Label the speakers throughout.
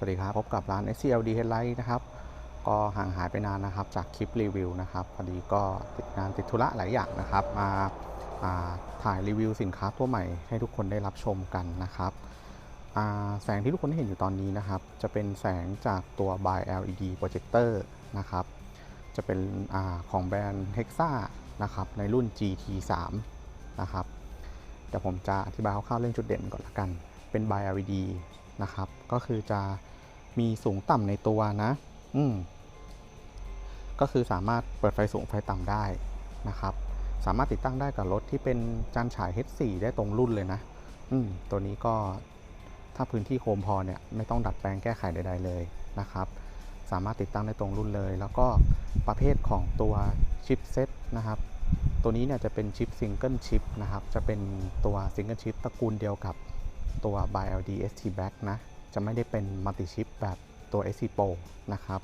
Speaker 1: สวัสดีครับ พบกับร้าน SCLD Headlight นะครับ ก็ห่างหายไปนานนะครับ จากคลิปรีวิวนะครับ พอดีก็ติดงานติดธุระหลายอย่างนะครับ มาาถ่ายรีวิวสินค้าตัวใหม่ให้ทุกคนได้รับชมกันนะครับ แสงที่ทุกคนเห็นอยู่ตอนนี้นะครับ จะเป็นแสงจากตัว By LED Projector นะครับ จะเป็นอของแบรนด์ Hexa นะครับ ในรุ่น GT3 นะครับ เดี๋ยวผมจะอธิบายคร่าวๆเรื่องจุดเด่นก่อนละกัน เป็น By LED นะครับ ก็คือจะมีสูงต่ำในตัวนะ อืมก็คือสามารถเปิดไฟสูงไฟต่ำได้นะครับ สามารถติดตั้งได้กับรถที่เป็นจานฉาย H4 ได้ตรงรุ่นเลยนะ อืมตัวนี้ก็ถ้าพื้นที่โคมพอเนี่ยไม่ต้องดัดแปลงแก้ไขใด ๆเลยนะครับ สามารถติดตั้งได้ตรงรุ่นเลย แล้วก็ประเภทของตัวชิปเซ็ตนะครับตัวนี้เนี่ยจะเป็นชิปซิงเกิลชิปนะครับ จะเป็นตัวซิงเกิลชิปตระกูลเดียวกับ ตัว BYLD ST Black นะ จะไม่ได้เป็นมัลติชิปแบบตัว SC Pro นะครับ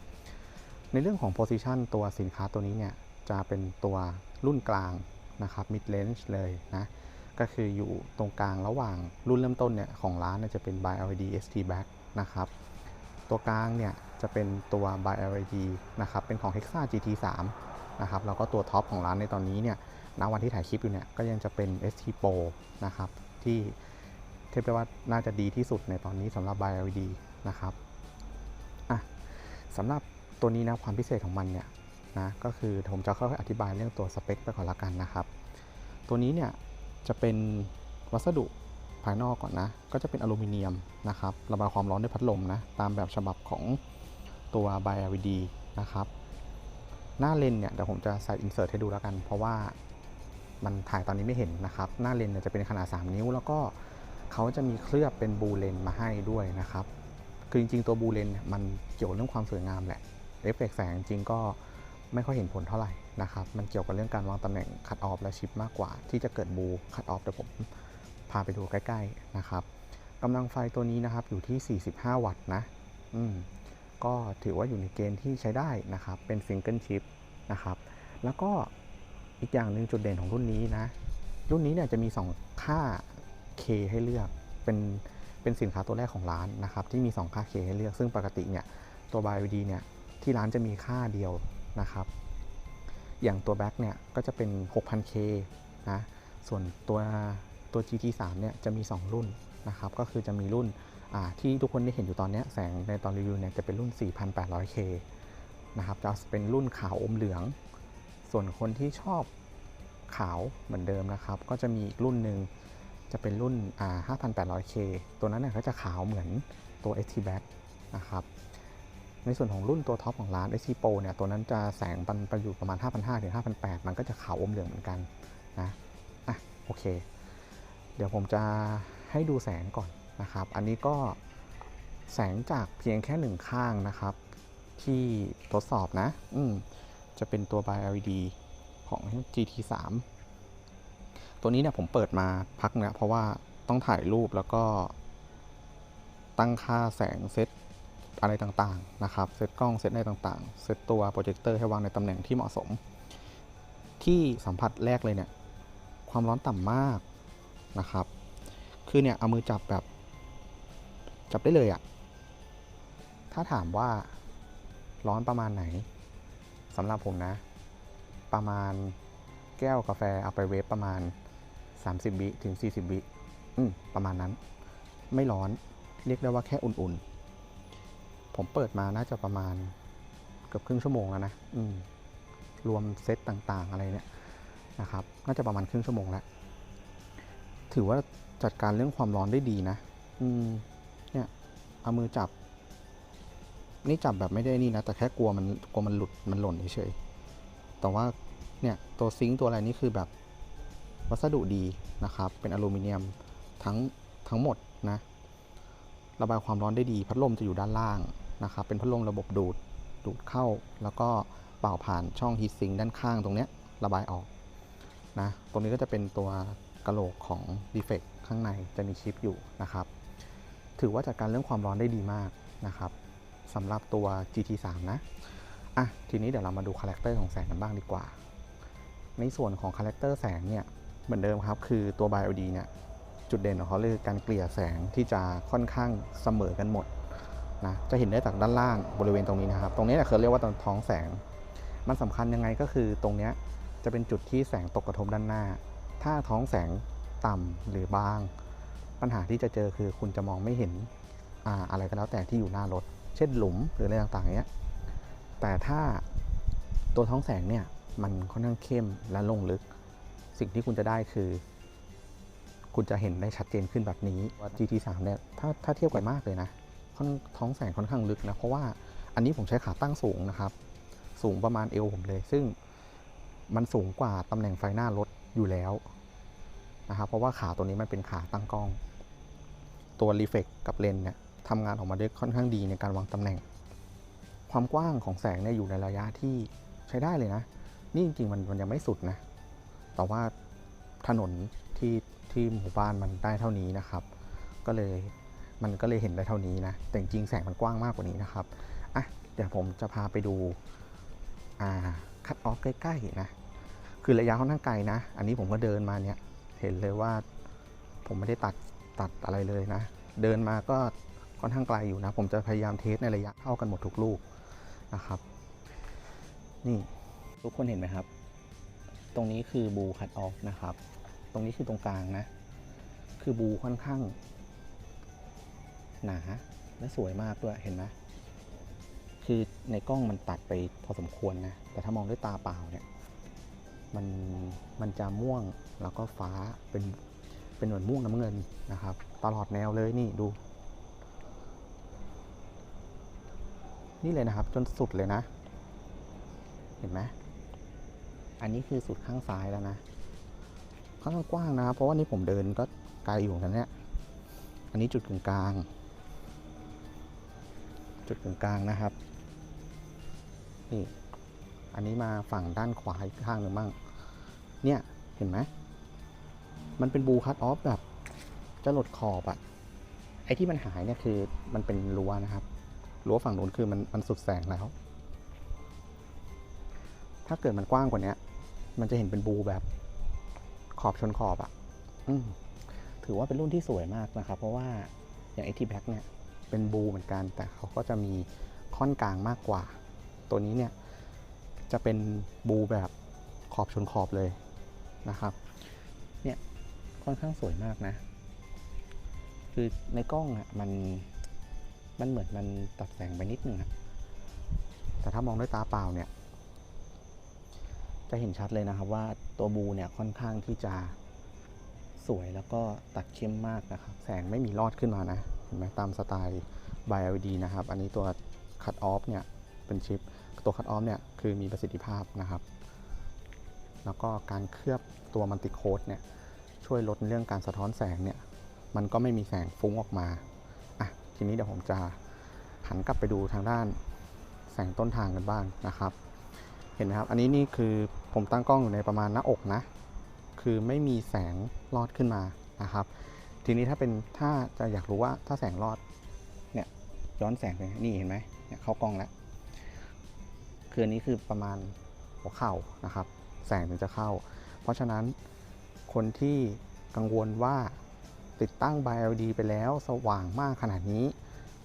Speaker 1: ในเรื่องของ position ตัวสินค้าตัวนี้เนี่ย จะเป็นตัวรุ่นกลางนะครับ mid range เลยนะ ก็คืออยู่ตรงกลางระหว่างรุ่นเริ่มต้นเนี่ย ของร้านจะเป็น BYLD ST Black นะครับ ตัวกลางเนี่ย จะเป็นตัว BYLD นะครับ เป็นของ Hexa GT3 นะครับ แล้วก็ตัวท็อปของร้านในตอนนี้เนี่ยณวันที่ถ่ายคลิปอยู่เนี่ย ก็ยังจะเป็น ST Pro นะครับ ที่ ทียบได้ว่าน่าจะดีที่สุดในตอนนี้สำหรับ BYLD นะครับอะสำหรับตัวนี้นะความพิเศษของมันเนี่ยนะก็คือผมจะค่อยๆอธิบายเรื่องตัวสเปคไปก่อนละกันนะครับ ตัวนี้เนี่ยจะเป็นวัสดุภายนอกก่อนนะ ก็จะเป็นอลูมิเนียมนะครับ ระบายความร้อนด้วยพัดลมนะ ตามแบบฉบับของตัว BYLD นะครับ หน้าเลนเนี่ยเดี๋ยวผมจะใส่อินเสิร์ตให้ดูแล้วกัน เพราะว่ามันถ่ายตอนนี้ไม่เห็นนะครับ หน้าเลนเนี่ยจะเป็นขนาด 3 นิ้ว แล้วก็ เขาจะมีเคลือบเป็นบูเลนมาให้ด้วยนะครับ คือจริงๆตัวบูเลนเนี่ยมันเกี่ยวเรื่องความสวยงามแหละเอฟเฟกต์แสงจริงก็ไม่ค่อยเห็นผลเท่าไหร่นะครับ มันเกี่ยวกับเรื่องการวางตำแหน่งคัดออฟและชิปมากกว่า ที่จะเกิดบูคัดออฟเดี๋ยวผมพาไปดูใกล้ๆนะครับกำลังไฟตัวนี้นะครับอยู่ที่ 45 วัตต์นะ อืม ก็ถือว่าอยู่ในเกณฑ์ที่ใช้ได้นะครับ เป็นซิงเกิลชิปนะครับ แล้วก็อีกอย่างหนึ่งจุดเด่นของรุ่นนี้นะ รุ่นนี้เนี่ยจะมี 2 ค่า K ให้เลือกเป็นเป็นสินค้าตัวแรกของร้านนะครับที่มี 2 ค่า K ให้เลือกซึ่งปกติเนี่ยตัว BYD เนี่ยที่ร้านจะมีค่าเดียวนะครับอย่างตัว Black เนี่ยก็จะเป็น 6,000K นะส่วนตัวตัว GT3 เนี่ยจะมี 2 รุ่นนะครับก็คือจะมีรุ่นที่ทุกคนได้เห็นอยู่ตอนนี้แสงในตอนรีวิวเนี่ยจะเป็นรุ่น 4,800K นะครับจะเป็นรุ่นขาวอมเหลือง ส่วนคนที่ชอบขาวเหมือนเดิมนะครับ ก็จะมีอีกรุ่นหนึ่ง จะเป็นรุ่น 5,800K ตัวนั้นเนี่ยก็จะขาวเหมือนตัว ST Black นะครับในส่วนของรุ่นตัวท็อปของร้าน ST Pro เนี่ยตัวนั้นจะแสงปันไปอยู่ประมาณ 5,500ถึง5,800 มันก็จะขาวอมเหลืองเหมือนกันนะอะโอเค เดี๋ยวผมจะให้ดูแสงก่อนนะครับ อันนี้ก็แสงจากเพียงแค่หนึ่งข้างนะครับ ที่ทดสอบนะ อืมจะเป็นตัว By LED ของ GT3 ตัวนี้เนี่ยผมเปิดมาพักเนี่ยเพราะว่าต้องถ่ายรูปแล้วก็ ตั้งค่าแสงเซตอะไรต่างๆนะครับ เซตกล้องเซตอะไรต่างๆ เซตตัวโปรเจคเตอร์ให้วางในตำแหน่งที่เหมาะสม ที่สัมผัสแรกเลยเนี่ย ความร้อนต่ำมากนะครับ คือเนี่ยเอามือจับแบบ จับได้เลยอะถ้าถามว่าร้อนประมาณไหนสำหรับผมนะ ประมาณแก้วกาแฟเอาไปเวฟประมาณ 30วิถึง 40วิอืมประมาณนั้น ไม่ร้อน เรียกได้ว่าแค่อุ่นๆ ผมเปิดมาน่าจะประมาณเกือบครึ่งชั่วโมงแล้วนะอืมรวมเซตต่างๆอะไรเนี่ยนะครับ น่าจะประมาณครึ่งชั่วโมงแล้ว ถือว่าจัดการเรื่องความร้อนได้ดีนะอืมเนี่ยเอามือจับ นี่จับแบบไม่ได้นี่นะ แต่แค่กลัวมันกลัวมันหลุดมันหล่นเฉยๆแต่ว่าเนี่ยตัวซิงค์ตัวอะไรนี่คือแบบ วัสดุดีนะครับ เป็นอลูมิเนียมทั้งทั้งหมดนะระบายความร้อนได้ดี พัดลมจะอยู่ด้านล่างนะครับ เป็นพัดลมระบบดูดดูดเข้า แล้วก็เป่าผ่านช่องฮีทซิงด้านข้างตรงเนี้ยระบายออกนะตรงนี้ก็จะเป็นตัวกระโหลกของ Defect ข้างในจะมีชิปอยู่นะครับ ถือว่าจัดการเรื่องความร้อนได้ดีมากนะครับสำหรับตัว GT3 นะอะทีนี้เดี๋ยวเรามาดูคาแรคเตอร์ของแสงกันบ้างดีกว่า ในส่วนของคาแรคเตอร์แสงเนี่ย เหมือนเดิมครับ คือตัว BioD เนี่ยจุดเด่นของเขาเลยการเกลี่ยแสงที่จะค่อนข้างเสมอกันหมดนะจะเห็นได้จากด้านล่างบริเวณตรงนี้นะครับ ตรงนี้เนี่ยเขาเรียกว่าตรงท้องแสง มันสำคัญยังไงก็คือตรงนี้จะเป็นจุดที่แสงตกกระทบด้านหน้า ถ้าท้องแสงต่ำหรือบาง ปัญหาที่จะเจอคือคุณจะมองไม่เห็นอ่าอะไรก็แล้วแต่ที่อยู่หน้ารถ เช่นหลุมหรืออะไรต่างๆเนี้ยแต่ถ้าตัวท้องแสงเนี่ยมันค่อนข้างเข้มและลงลึก สิ่งที่คุณจะได้คือ คุณจะเห็นได้ชัดเจนขึ้นแบบนี้ว่า GT3 เนี่ยถ้าถ้าเทียบกันมากเลยนะค่อนท้องแสงค่อนข้างลึกนะเพราะว่าอันนี้ผมใช้ขาตั้งสูงนะครับ สูงประมาณเอวผมเลย ซึ่งมันสูงกว่าตำแหน่งไฟหน้ารถอยู่แล้วนะครับเพราะว่าขาตัวนี้มันเป็นขาตั้งกล้อง ตัวรีเฟกกับเลนเนี่ยทำงานออกมาได้ค่อนข้างดีในการวางตำแหน่ง ความกว้างของแสงเนี่ยอยู่ในระยะที่ใช้ได้เลยนะ นี่จริงๆมันมันยังไม่สุดนะ แต่ว่าถนนที่ที่หมู่บ้านมันได้เท่านี้นะครับ ก็เลยมันก็เลยเห็นได้เท่านี้นะ แต่จริงแสงมันกว้างมากกว่านี้นะครับอะเดี๋ยวผมจะพาไปดูอ่าคัดออฟใกล้ๆนะ คือระยะค่อนข้างไกลนะ อันนี้ผมก็เดินมาเนี่ย เห็นเลยว่าผมไม่ได้ตัดตัดอะไรเลยนะ เดินมาก็ค่อนข้างไกลอยู่นะ ผมจะพยายามเทสในระยะเท่ากันหมดทุกลูกนะครับ นี่ทุกคนเห็นไหมครับ ตรงนี้คือบูคัดออฟนะครับ ตรงนี้คือตรงกลางนะ คือบูค่อนข้าง หนาและสวยมากด้วยเห็นไหมคือในกล้องมันตัดไปพอสมควรนะ แต่ถ้ามองด้วยตาเปล่าเนี่ย มันมันจะม่วงแล้วก็ฟ้าเป็นเป็นเหมือนม่วงน้ำเงินนะครับ ตลอดแนวเลยนี่ดู นี่เลยนะครับจนสุดเลยนะ เห็นไหม อันนี้คือสุดข้างซ้ายแล้วนะค่อนข้างกว้างนะ เพราะว่านี่ผมเดินก็ไกลอยู่กันเนี่ย อันนี้จุดกึ่งกลาง จุดกึ่งกลางนะครับ นี่ อันนี้มาฝั่งด้านขวาอีกข้างหนึ่งบ้าง เนี่ย เห็นไหม มันเป็นบูคัตออฟแบบจะหลดขอบอะไอ้ที่มันหายเนี่ยคือมันเป็นรั้วนะครับ รั้วฝั่งนู้นคือมันมันสุดแสงแล้ว ถ้าเกิดมันกว้างกว่านี้มันจะเห็นเป็นบูแบบขอบชนขอบอะ่ะอืถือว่าเป็นรุ่นที่สวยมากนะครับ เพราะว่าอย่าง AT Black เนี่ยเป็นบูเหมือนกัน แต่เขาก็จะมีค่อนกลางมากกว่า ตัวนี้เนี่ยจะเป็นบูแบบขอบชนขอบเลยนะครับ เนี่ยค่อนข้างสวยมากนะ คือในกล้องอะ่ะมันมันเหมือนมันตัดแสงไปนิดนึงอะแต่ถ้ามองด้วยตาเปล่าเนี่ย จะเห็นชัดเลยนะครับว่าตัวบูเนี่ยค่อนข้างที่จะสวยแล้วก็ตัดเข้มมากนะครับ แสงไม่มีรอดขึ้นมานะ เห็นไหมตามสไตล์ by LED นะครับ อันนี้ตัว cut off เนี่ยเป็นชิป ตัว cut off เนี่ยคือมีประสิทธิภาพนะครับ แล้วก็การเคลือบตัวมัลติโคดเนี่ยช่วยลดเรื่องการสะท้อนแสงเนี่ย มันก็ไม่มีแสงฟุ้งออกมา อะ ทีนี้เดี๋ยวผมจะหันกลับไปดูทางด้านแสงต้นทางกันบ้างนะครับ เห็นไหมครับ อันนี้นี่คือผมตั้งกล้องอยู่ในประมาณหน้าอกนะ คือไม่มีแสงลอดขึ้นมานะครับ ทีนี้ถ้าเป็นถ้าจะอยากรู้ว่าถ้าแสงลอดเนี่ยย้อนแสงไปนี่เห็นไหมเนี่ยเข้ากล้องแล้วคืออันนี้คือประมาณหัวเข่านะครับ แสงถึงจะเข้า เพราะฉะนั้นคนที่กังวลว่าติดตั้ง by LED ไปแล้วสว่างมากขนาดนี้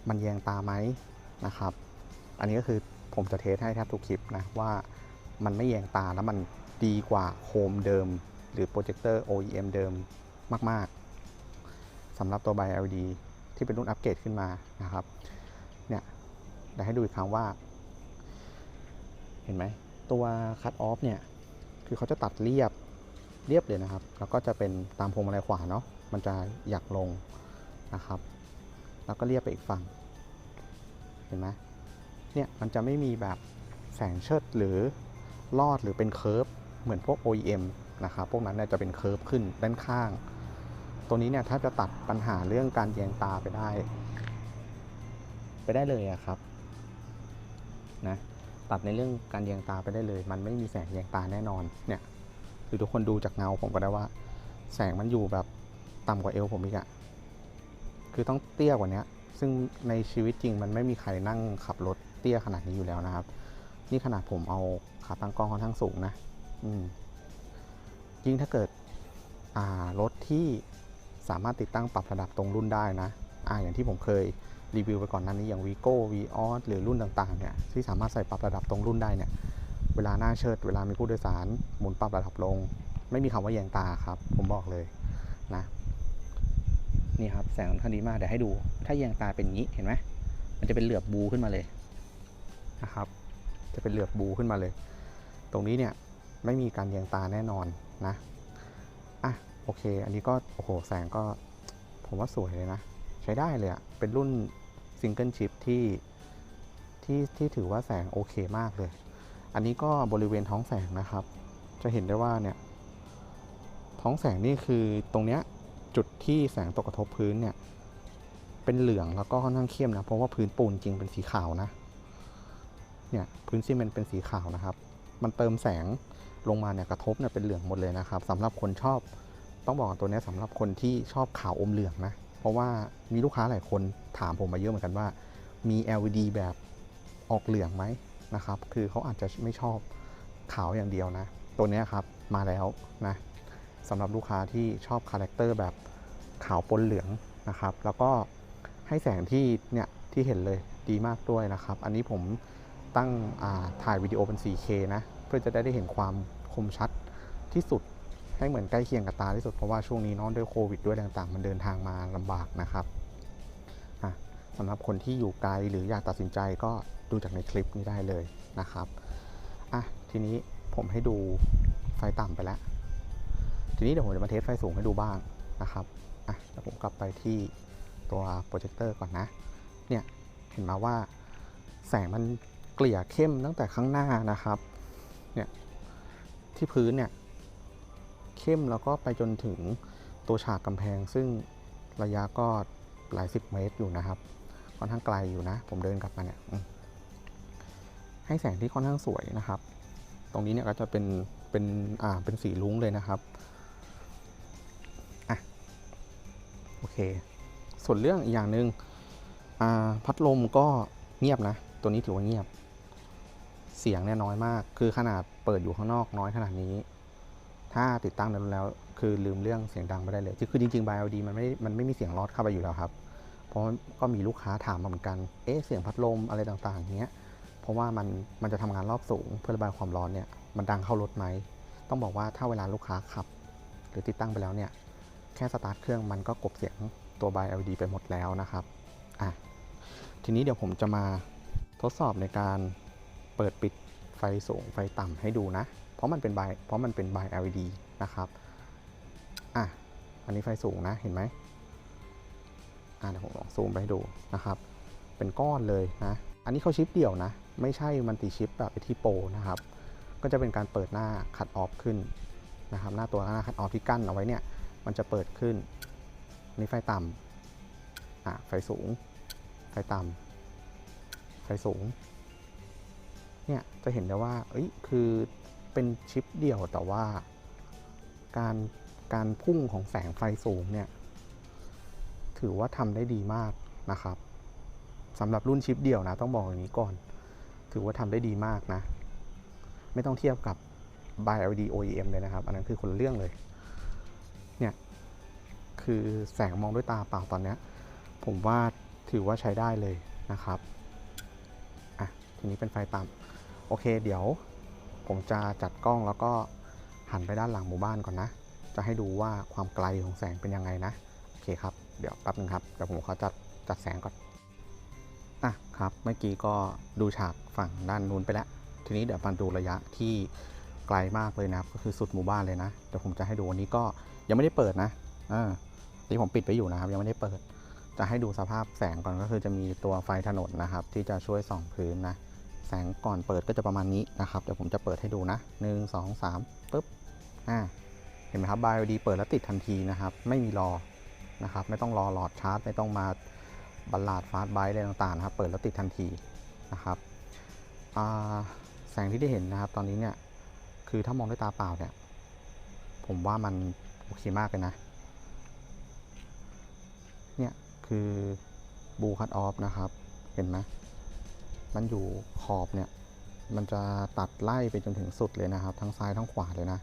Speaker 1: มันแยงตาไหมนะครับ อันนี้ก็คือผมจะเทสให้แทบทุกคลิปนะว่า มันไม่แยงตาแล้วมันดีกว่าโคมเดิม หรือโปรเจคเตอร์ OEM เดิมมาก ๆสำหรับตัว by LED ที่เป็นรุ่นอัปเกรดขึ้นมานะครับ เนี่ยเดี๋ยวให้ดูอีกครั้งว่า เห็นไหม ตัว cut off เนี่ย คือเขาจะตัดเรียบเรียบเลยนะครับ แล้วก็จะเป็นตามพวงมาลัยขวาเนาะมันจะหยักลงนะครับ แล้วก็เรียบไปอีกฝั่ง เห็นไหมเนี่ยมันจะไม่มีแบบแสงเชิดหรือ ลอดหรือเป็นเคิร์ฟเหมือนพวก OEM นะครับพวกนั้นเนี่ยจะเป็นเคิร์ฟขึ้นด้านข้าง ตัวนี้เนี่ยถ้าจะตัดปัญหาเรื่องการแยงตาไปได้ ไปได้เลยอะครับนะตัดในเรื่องการแยงตาไปได้เลย มันไม่มีแสงแยงตาแน่นอนเนี่ยคือทุกคนดูจากเงาผมก็ได้ว่า แสงมันอยู่แบบต่ำกว่าเอวผมอีกอะคือต้องเตี้ยกว่านี้ซึ่งในชีวิตจริงมันไม่มีใครนั่งขับรถเตี้ยขนาดนี้อยู่แล้วนะครับ นี่ขนาดผมเอาขาตั้งกล้องค่อนข้างสูงนะยิ่งถ้าเกิดรถที่สามารถติดตั้งปรับระดับตรงรุ่นได้นะออย่างที่ผมเคยรีวิวไปก่อนหน้านี้อย่าง Vigo v ีออหรือรุ่นต่างๆเนี่ยที่สามารถใส่ปรับระดับตรงรุ่นได้เนี่ยเวลาหน้าเชิดเวลามีผู้โดยสารหมุนปรับระดับลง ไม่มีคำว่าแยงตาครับ ผมบอกเลยนะนี่ครับแสงค่อนข้างดีมากเดี๋ยวให้ดู ถ้าแยงตาเป็นงนี้เห็นไหมมันจะเป็นเหลือบบูขึ้นมาเลยนะครับ จะเป็นเหลือบบูขึ้นมาเลย ตรงนี้เนี่ยไม่มีการแยงตาแน่นอนนะอะโอเค อันนี้ก็โอ้โหแสงก็ผมว่าสวยเลยนะ ใช้ได้เลยอะเป็นรุ่นซิงเกิลชิปที่ที่ที่ถือว่าแสงโอเคมากเลย อันนี้ก็บริเวณท้องแสงนะครับ จะเห็นได้ว่าเนี่ยท้องแสงนี่คือตรงเนี้ยจุดที่แสงตกกระทบพื้นเนี่ยเป็นเหลืองแล้วก็ค่อนข้างเข้มนะเพราะว่าพื้นปูนจริงเป็นสีขาวนะ เนี่ยพื้นซีเมนต์เป็นสีขาวนะครับ มันเติมแสงลงมาเนี่ยกระทบเนี่ยเป็นเหลืองหมดเลยนะครับสำหรับคนชอบต้องบอกว่าตัวนี้ยสำหรับคนที่ชอบขาวอมเหลืองนะ เพราะว่ามีลูกค้าหลายคนถามผมมาเยอะเหมือนกันว่า มี LED แบบออกเหลืองไหมนะครับ คือเขาอาจจะไม่ชอบขาวอย่างเดียวนะ ตัวนี้ครับมาแล้วนะสำหรับลูกค้าที่ชอบคาแรคเตอร์แบบขาวปนเหลืองนะครับ แล้วก็ให้แสงที่เนี่ยที่เห็นเลยดีมากด้วยนะครับ อันนี้ผม ตั้งถ่ายวิดีโอเป็น 4K นะ เพื่อจะได้ได้เห็นความคมชัดที่สุดให้เหมือนใกล้เคียงกับตาที่สุด เพราะว่าช่วงนี้น้องด้วยโควิดด้วยต่างๆ มันเดินทางมาลำบากนะครับอะสำหรับคนที่อยู่ไกลหรืออยากตัดสินใจก็ดูจากในคลิปนี้ได้เลยนะครับอะทีนี้ผมให้ดูไฟต่ำไปแล้ว ทีนี้เดี๋ยวผมจะมาเทสไฟสูงให้ดูบ้างนะครับอะเดี๋ยวผมกลับไปที่ตัวโปรเจคเตอร์ก่อนนะ เนี่ยเห็นมาว่าแสงมัน กลี่ยเข้มตั้งแต่ข้างหน้านะครับเนี่ยที่พื้นเนี่ยเข้มแล้วก็ไปจนถึงตัวฉากกำแพง ซึ่งระยะก็หลายสิบเมตรอยู่นะครับค่อนข้างไกลอยู่นะ ผมเดินกลับมาเนี่ยให้แสงที่ค่อนข้างสวยนะครับ ตรงนี้เนี่ยก็จะเป็นเป็นอ่าเป็นสีลุ้งเลยนะครับอะโอเค ส่วนเรื่องอีกอย่างหนึ่งอ่าพัดลมก็เงียบนะ ตัวนี้ถือว่าเงียบ เสียงเนี่ยน้อยมาก คือขนาดเปิดอยู่ข้างนอกน้อยขนาดนี้ ถ้าติดตั้งแล้วแล้วคือลืมเรื่องเสียงดังไปได้เลย คือจริงๆ BYOD มันไม่ มันไม่มีเสียงลอดเข้าไปอยู่แล้วครับ เพราะก็มีลูกค้าถามมาเหมือนกัน เอ๊ะ เสียงพัดลมอะไรต่างๆเงี้ย เพราะว่ามัน มันจะทำงานรอบสูงเพื่อระบายความร้อนเนี่ย มันดังเข้ารถไหม ต้องบอกว่าถ้าเวลาลูกค้าขับ หรือติดตั้งไปแล้วเนี่ย แค่สตาร์ทเครื่องมันก็กบเสียงตัว BYOD ไปหมดแล้วนะครับ อะ ทีนี้เดี๋ยวผมจะมาทดสอบในการ เปิดปิดไฟสูงไฟต่ำให้ดูนะ เพราะมันเป็น by เพราะมันเป็น by LED นะครับอะอันนี้ไฟสูงนะเห็นไหมอะเดี๋ยวผมลองซูมไปให้ดูนะครับ เป็นก้อนเลยนะ อันนี้เขาชิปเดี่ยวนะ ไม่ใช่มันติชิปแบบที่โปนะครับ ก็จะเป็นการเปิดหน้าคัดออฟขึ้นนะครับ หน้าตัวหน้าคัดออฟที่กั้นเอาไว้เนี่ย มันจะเปิดขึ้นอันนี้ไฟต่ำอะไฟสูง ไฟต่ำไฟสูง เนี่ยจะเห็นได้ว่าเอ้ยคือเป็นชิปเดี่ยวแต่ว่า การการพุ่งของแสงไฟสูงเนี่ยถือว่าทำได้ดีมากนะครับสำหรับรุ่นชิปเดี่ยวนะต้องบอกอย่างนี้ก่อน ถือว่าทำได้ดีมากนะ ไม่ต้องเทียบกับ by LED OEM เลยนะครับ อันนั้นคือคนเรื่องเลย เนี่ย คือแสงมองด้วยตาเปล่าตอนเนี้ยผมว่าถือว่าใช้ได้เลยนะครับ อะ ทีนี้เป็นไฟต่ำ โอเค เดี๋ยวผมจะจัดกล้องแล้วก็หันไปด้านหลังหมู่บ้านก่อนนะ จะให้ดูว่าความไกลของแสงเป็นยังไงนะ โอเคครับ เดี๋ยวแป๊บนึงครับ เดี๋ยวผมขอจัดจัดแสงก่อน อะครับ เมื่อกี้ก็ดูฉากฝั่งด้านนู้นไปแล้ว ทีนี้เดี๋ยวมาดูระยะที่ไกลมากเลยนะ ก็คือสุดหมู่บ้านเลยนะ เดี๋ยวผมจะให้ดูวันนี้ก็ยังไม่ได้เปิดนะ อ่าที่ผมปิดไปอยู่นะครับ ยังไม่ได้เปิด จะให้ดูสภาพแสงก่อนก็คือจะมีตัวไฟถนนนะครับ ที่จะช่วยส่องพื้นนะ แสงก่อนเปิดก็จะประมาณนี้นะครับ เดี๋ยวผมจะเปิดให้ดูนะหนึ่งสองสามปึ๊บอ่าเห็นไหมครับ BYOD เปิดแล้วติดทันทีนะครับ ไม่มีรอนะครับ ไม่ต้องรอหลอดชาร์จ ไม่ต้องมาบัลลาดฟาสต์ไบต์อะไรต่างๆนะครับ เปิดแล้วติดทันทีนะครับแสงที่ได้เห็นนะครับ ตอนนี้เนี่ย คือถ้ามองด้วยตาเปล่าเนี่ย ผมว่ามันโอเคมากเลยนะ เนี่ย คือบูคัตออฟนะครับ เห็นไหม มันอยู่ขอบเนี่ย มันจะตัดไล่ไปจนถึงสุดเลยนะครับ ทั้งซ้ายทั้งขวาเลยนะ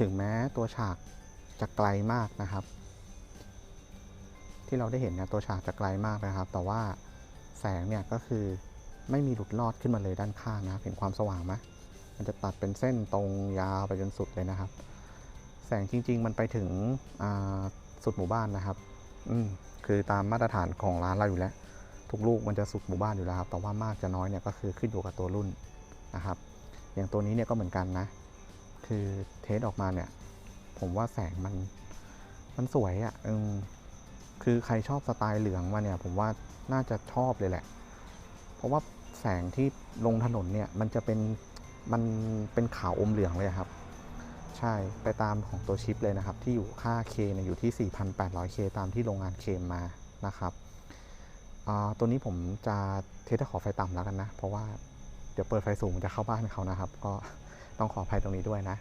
Speaker 1: ถึงแม้ตัวฉากจะไกลมากนะครับ ที่เราได้เห็นเนี่ยตัวฉากจะไกลมากนะครับ แต่ว่าแสงเนี่ยก็คือไม่มีหลุดลอดขึ้นมาเลยด้านข้างนะเห็นความสว่างไหมมันจะตัดเป็นเส้นตรงยาวไปจนสุดเลยนะครับ แสงจริง ๆ มันไปถึงสุดหมู่บ้านนะครับ อืมคือตามมาตรฐานของร้านเราอยู่แล้ว ทุกลูกมันจะสุดหมู่บ้านอยู่แล้วครับแต่ว่ามากจะน้อยเนี่ยก็คือขึ้นอยู่กับตัวรุ่นนะครับ อย่างตัวนี้เนี่ยก็เหมือนกันนะ คือเทสออกมาเนี่ย ผมว่าแสงมันมันสวยอะ่ะอืมคือใครชอบสไตล์เหลืองมาเนี่ย ผมว่าน่าจะชอบเลยแหละ เพราะว่าแสงที่ลงถนนเนี่ย มันจะเป็นมันเป็นขาวอมเหลืองเลยครับ ใช่ไปตามของตัวชิปเลยนะครับ ที่อยู่ค่า K เนี่ยอยู่ที่ 4,800K ตามที่โรงงานเคมมานะครับ ตัวนี้ผมจะเทสขอไฟต่ำแล้วกันนะ เพราะว่าเดี๋ยวเปิดไฟสูงจะเข้าบ้านเขานะครับ ก็ต้องขออภัยตรงนี้ด้วยนะ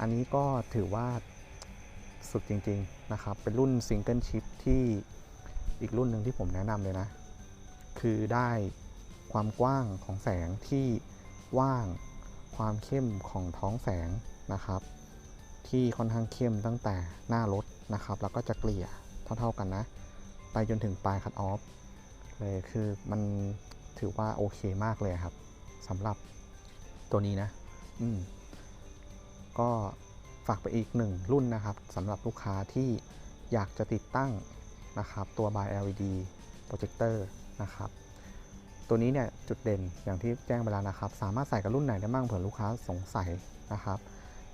Speaker 1: อันนี้ก็ถือว่าสุดจริง ๆ นะครับ เป็นรุ่นซิงเกิลชิปที่อีกรุ่นหนึ่งที่ผมแนะนำเลยนะ คือได้ความกว้างของแสงที่ว่างความเข้มของท้องแสงนะครับ ที่ค่อนข้างเข้มตั้งแต่หน้ารถนะครับ แล้วก็จะเกลี่ยเท่า ๆกันนะ ไปจนถึงปลายคัตออฟเลยคือมันถือว่าโอเคมากเลยครับสำหรับตัวนี้นะ อืม ก็ฝากไปอีกหนึ่งรุ่นนะครับสำหรับลูกค้าที่อยากจะติดตั้งนะครับ ตัว by LED projector นะครับ ตัวนี้เนี่ยจุดเด่นอย่างที่แจ้งไปแล้วนะครับ สามารถใส่กับรุ่นไหนได้บ้างเผื่อลูกค้าสงสัยนะครับ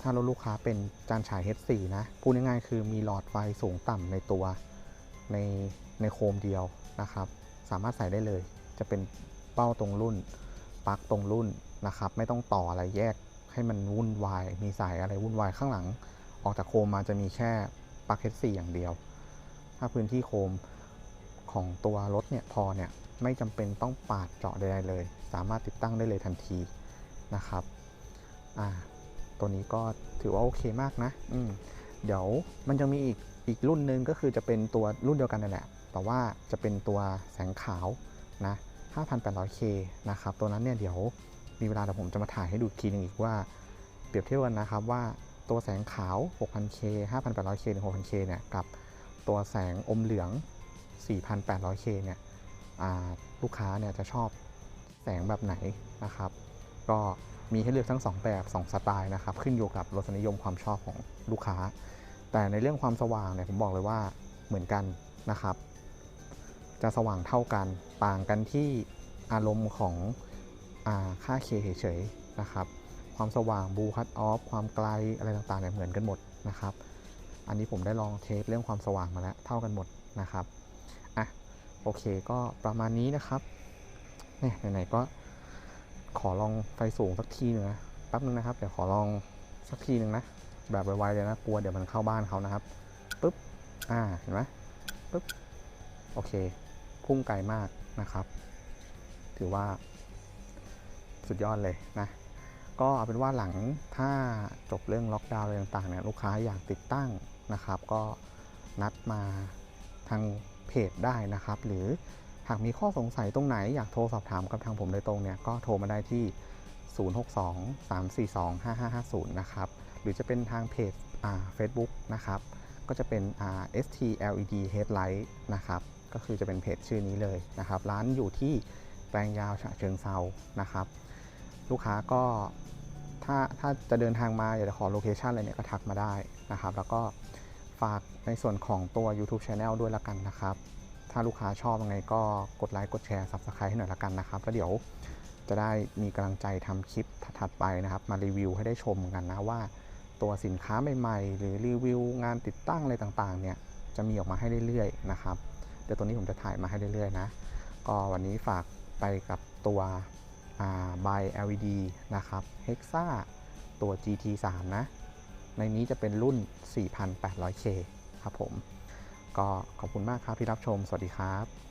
Speaker 1: ถ้ารถลูกค้าเป็นจานฉาย H4 นะ พูดง่ายๆคือมีหลอดไฟสูงต่ำในตัวใน ในโคมเดียวนะครับ สามารถใส่ได้เลย จะเป็นเป้าตรงรุ่นปลั๊กตรงรุ่นนะครับ ไม่ต้องต่ออะไรแยกให้มันวุ่นวาย มีสายอะไรวุ่นวายข้างหลัง ออกจากโคมมาจะมีแค่ปลั๊ก H4 อย่างเดียว ถ้าพื้นที่โคมของตัวรถเนี่ยพอเนี่ยไม่จำเป็นต้องปาดเจาะใดๆเลย สามารถติดตั้งได้เลยทันทีนะครับ อ่า ตัวนี้ก็ถือว่าโอเคมากนะ อืม เดี๋ยวมันจะมีอีกอีกรุ่นหนึ่งก็คือจะเป็นตัวรุ่นเดียวกันนั่นแหละ แต่ว่าจะเป็นตัวแสงขาวนะ 5,800K นะครับ ตัวนั้นเนี่ยเดี๋ยวมีเวลาเดี๋ยวผมจะมาถ่ายให้ดูอีกทีนึงอีกว่า เปรียบเทียบกันนะครับว่าตัวแสงขาว 6,000K 5,800K ถึง 6,000K เนี่ยกับตัวแสงอมเหลือง 4,800K เนี่ยลูกค้าเนี่ยจะชอบแสงแบบไหนนะครับ ก็มีให้เลือกทั้ง 2 แบบ 2 สไตล์นะครับ ขึ้นอยู่กับรสนิยมความชอบของลูกค้า แต่ในเรื่องความสว่างเนี่ยผมบอกเลยว่าเหมือนกันนะครับ จะสว่างเท่ากัน ต่างกันที่อารมณ์ของอค่า K เฉยๆนะครับ ความสว่างบูคัตออฟความไกลอะไรต่างๆเนี่ยเหมือนกันหมดนะครับ อันนี้ผมได้ลองเทสเรื่องความสว่างมาแล้วเท่ากันหมดนะครับอะโอเคก็ประมาณนี้นะครับเนี่ยไหนๆก็ขอลองไฟสูงสักทีหนึ่งนะแป๊บนึงนะครับเดี๋ยวขอลองสักทีหนึ่งนะแบบไวๆเลยนะกลัวเดี๋ยวมันเข้าบ้านเขานะครับปุ๊บอ่าเห็นไหมปุ๊บโอเค พุ่งไกลมากนะครับ ถือว่าสุดยอดเลยนะ ก็เอาเป็นว่าหลังถ้าจบเรื่องล็อกดาวน์อะไรต่างๆเนี่ยลูกค้าอยากติดตั้งนะครับ ก็นัดมาทางเพจได้นะครับ หรือหากมีข้อสงสัยตรงไหนอยากโทรสอบถามกับทางผมโดยตรงเนี่ยก็โทรมาได้ที่ 062-342-5550 นะครับ หรือจะเป็นทางเพจอ่า Facebook นะครับ ก็จะเป็นอ่า STLED Headlight นะครับ ก็คือจะเป็นเพจชื่อนี้เลยนะครับ ร้านอยู่ที่แปลงยาวฉะเชิงเซานะครับ ลูกค้าก็ถ้าถ้าจะเดินทางมาอยากจะขอโลเคชันอะไรเนี่ยก็ทักมาได้นะครับ แล้วก็ฝากในส่วนของตัว YouTube Channel ด้วยละกันนะครับ ถ้าลูกค้าชอบยังไงก็กดไลค์กดแชร์ Subscribe ให้หน่อยละกันนะครับแล้วเดี๋ยวจะได้มีกำลังใจทำคลิปถัดไปนะครับ มารีวิวให้ได้ชมกันนะว่า ตัวสินค้าใหม่ๆ หรือรีวิวงานติดตั้งอะไรต่างๆเนี่ยจะมีออกมาให้เรื่อยๆนะครับ เดี๋ยวตัวนี้ผมจะถ่ายมาให้เรื่อยๆนะ ก็วันนี้ฝากไปกับตัวบาย LED นะครับ Hexa ตัว GT3 นะ ในนี้จะเป็นรุ่น 4,800K ครับผม ก็ขอบคุณมากครับที่รับชม สวัสดีครับ